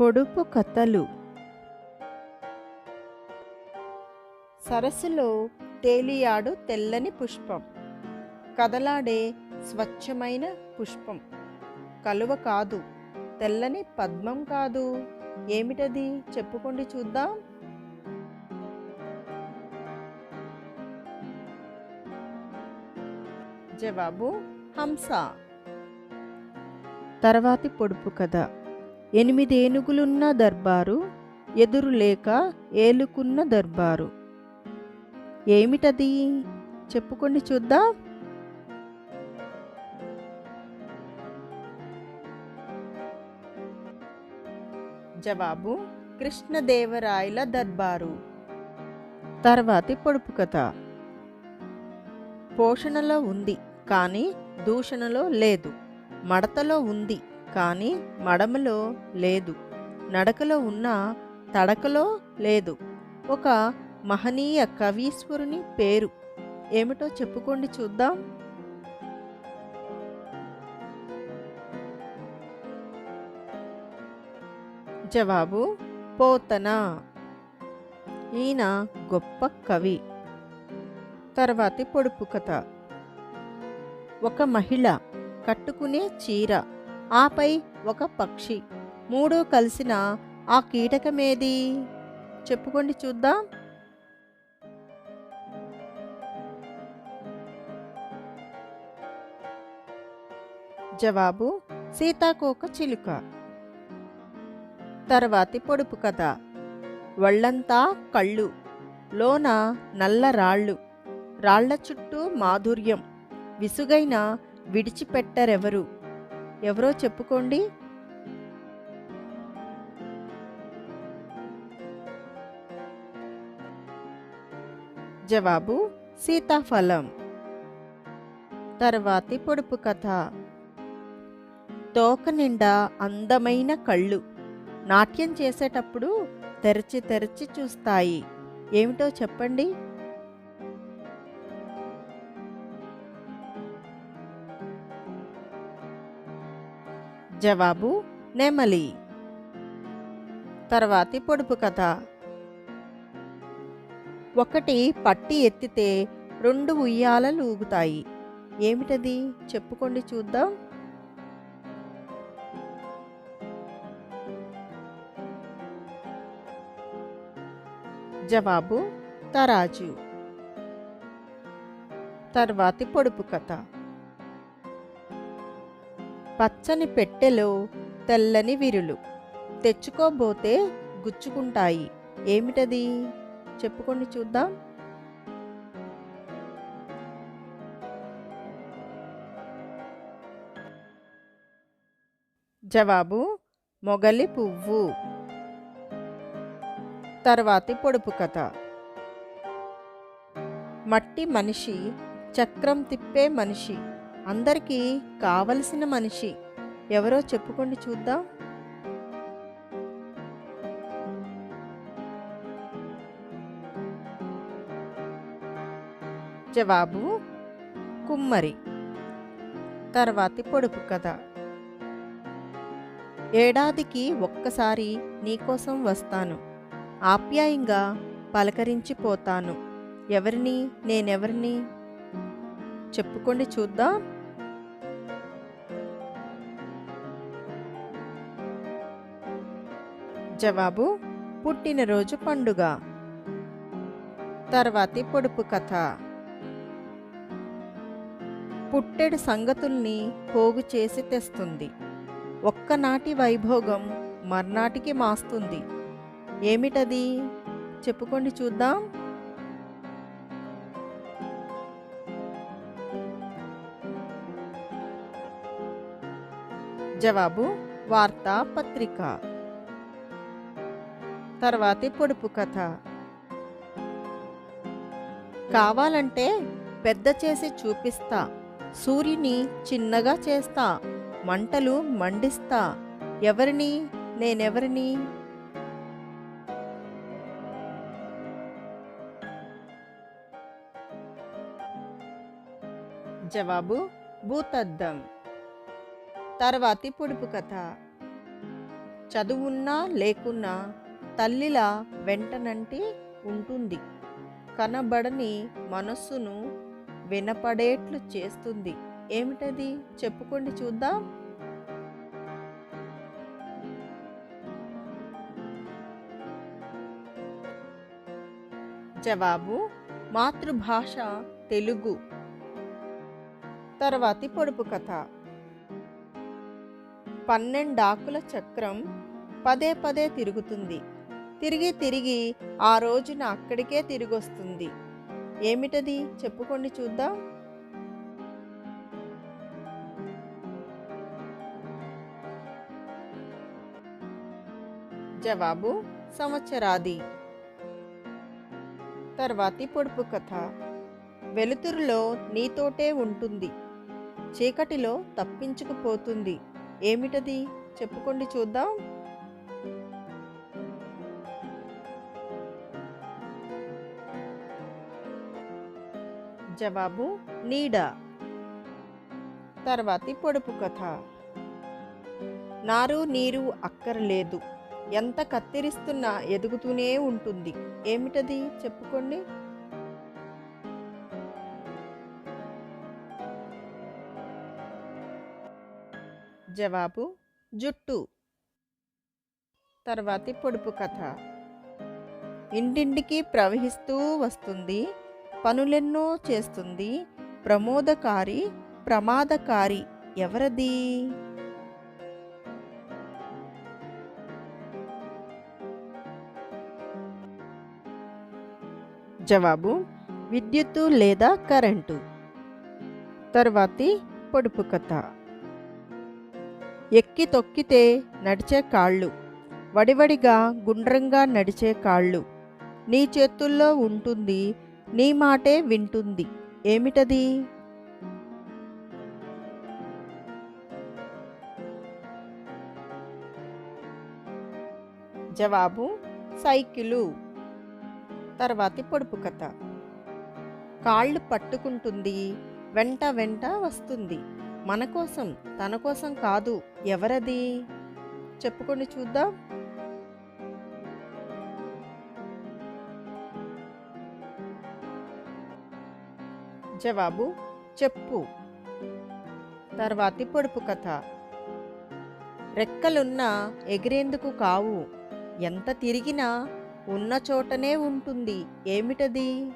పొడుపు కథలు. సరస్సులో తేలియాడు తెల్లని పుష్పం. కదలాడే స్వచ్ఛమైన పుష్పం. కలువ కాదు తెల్లని పద్మం కాదు. ఏమిటది? చెప్పుకోండి చూద్దాం. జవాబు హంస. తర్వాతి పొడుపు కథ. ఎనిమిది ఏనుగులున్న దర్బారు ఎదురు లేక ఏలుకున్న దర్బారు. ఏమిటది? చెప్పుకోండి చూద్దాం. జవాబు కృష్ణదేవరాయల దర్బారు. తర్వాతి పొడుపు కథ. పోషణలో ఉంది కానీ దూషణలో లేదు. మడతలో ఉంది కానీ మడమలో లేదు. నడకలో ఉన్న తడకలో లేదు. ఒక మహనీయ కవీశ్వరుని పేరు. ఏమిటో చెప్పుకోండి చూద్దాం. జవాబు పోతన. ఈయన గొప్ప కవి. తర్వాతి పొడుపు కథ. ఒక మహిళ కట్టుకునే చీర. ఆపై ఒక పక్షి మూడు కలిసిన ఆ కీటకమేది? చెప్పుకోండి చూద్దాం. జవాబు సీతాకోక చిలుక. తర్వాతి పొడుపు కథ. వళ్ళంతా కళ్ళు లోన నల్ల రాళ్ళు. రాళ్ళ చుట్టూ మాధుర్యం. విసుగైన విడిచిపెట్టరెవరు? ఎవరో చెప్పుకోండి. జవాబు సీతాఫలం. తర్వాతి పొడుపు కథ. తోక నిండా అందమైన కళ్ళు. నాట్యం చేసేటప్పుడు తెరచి తెరచి చూస్తాయి. ఏమిటో చెప్పండి. జవాబు నెమలి. తర్వాతి పొడుపు కథ. ఒకటి పట్టి ఎత్తితే రెండు ఉయ్యాలలు ఊగుతాయి. ఏమిటది? చెప్పుకోండి చూద్దాం. జవాబు తరాజు. తర్వాతి పొడుపు కథ. పచ్చని పెట్టెలో తెల్లని విరులు తెచ్చుకోబోతే గుచ్చుకుంటాయి. ఏమిటది? చెప్పుకోండి చూద్దాం. జవాబు మొగలి పువ్వు. తర్వాతి పొడుపు కథ. మట్టి మనిషి చక్రం తిప్పే మనిషి. అందరికీ కావలసిన మనిషి ఎవరో చెప్పుకోండి చూద్దాం. జవాబు కుమ్మరి. తర్వాతి పొడుపు కథ. ఏడాదికి ఒక్కసారి నీకోసం వస్తాను. ఆప్యాయంగా పలకరించిపోతాను ఎవరిని నేనెవరిని? చెప్పుకోండి చూద్దాం. జవాబు పుట్టినరోజు పండుగ. తర్వాతి పొడుపు కథ. పుట్టెడు సంగతుల్ని పోగు చేసి తెస్తుంది. ఒక్కనాటి వైభోగం మర్నాటికి మాస్తుంది. ఏమిటది? చెప్పుకోండి చూద్దాం. జవాబు వార్తాపత్రిక. తర్వాతి పొడుపు కథ. కావాలంటే పెద్ద చేసి చూపిస్తా. సూర్యుని చిన్నగా చేస్తా. మంటలు మండిస్తా. ఎవరిని? నేనెవరిని? జవాబు భూతద్దం. తర్వాతి పొడుపు కథ. చదువున్నా లేకున్నా తల్లిలా వెంటనంటి ఉంటుంది. కనబడని మనస్సును వినపడేట్లు చేస్తుంది. ఏమిటది? చెప్పుకోండి చూద్దాం. జవాబు మాతృభాష తెలుగు. తర్వాతి పొడుపు కథ. పన్నెండాకుల చక్రం పదే పదే తిరుగుతుంది. తిరిగి తిరిగి ఆ రోజున అక్కడికే తిరిగొస్తుంది. ఏమిటది? చెప్పుకోండి చూద్దాం. జవాబు సంవత్సరాది. తర్వాతి పొడుపు కథ. వెలుతురులో నీతోటే ఉంటుంది. చీకటిలో తప్పించుకుపోతుంది. ఏమిటది? చెప్పుకోండి చూద్దాం. జవాబు నీడ. తర్వాతి పొడుపు కథ. నారు నీరు అక్కర్లేదు. ఎంత కత్తిరిస్తున్నా ఎదుగుతూనే ఉంటుంది. ఏమిటది? చెప్పుకోండి. జవాబు జుట్టు. తర్వాతి పొడుపు కథ. ఇంటింటికి ప్రవహిస్తూ వస్తుంది. పనులెన్నో చేస్తుంది. ప్రమోదకారి ప్రమాదకారి ఎవరది? జవాబు విద్యుత్తు లేదా కరెంటు. తర్వాతి పొడుపు కథ. ఎక్కి తొక్కితే నడిచే కాళ్ళు. వడివడిగా గుండ్రంగా నడిచే కాళ్ళు. నీ చేతుల్లో ఉంటుంది నీ మాటే వింటుంది. ఏమిటది? జవాబు సైకిలు. తర్వాతి పొడుపు కథ. కాళ్ళు పట్టుకుంటుంది వెంట వెంట వస్తుంది. మన కోసం తన కోసం కాదు ఎవరది? చెప్పుకొని చూద్దాం. జవాబు చెప్పు. తర్వాతి పొడుపు కథ. రెక్కలున్నా ఎగిరేందుకు కావు. ఎంత తిరిగినా ఉన్న చోటనే ఉంటుంది. ఏమిటది?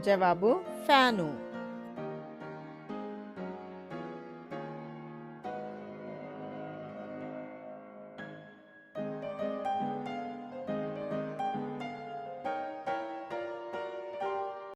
జవాబు ఫ్యాను.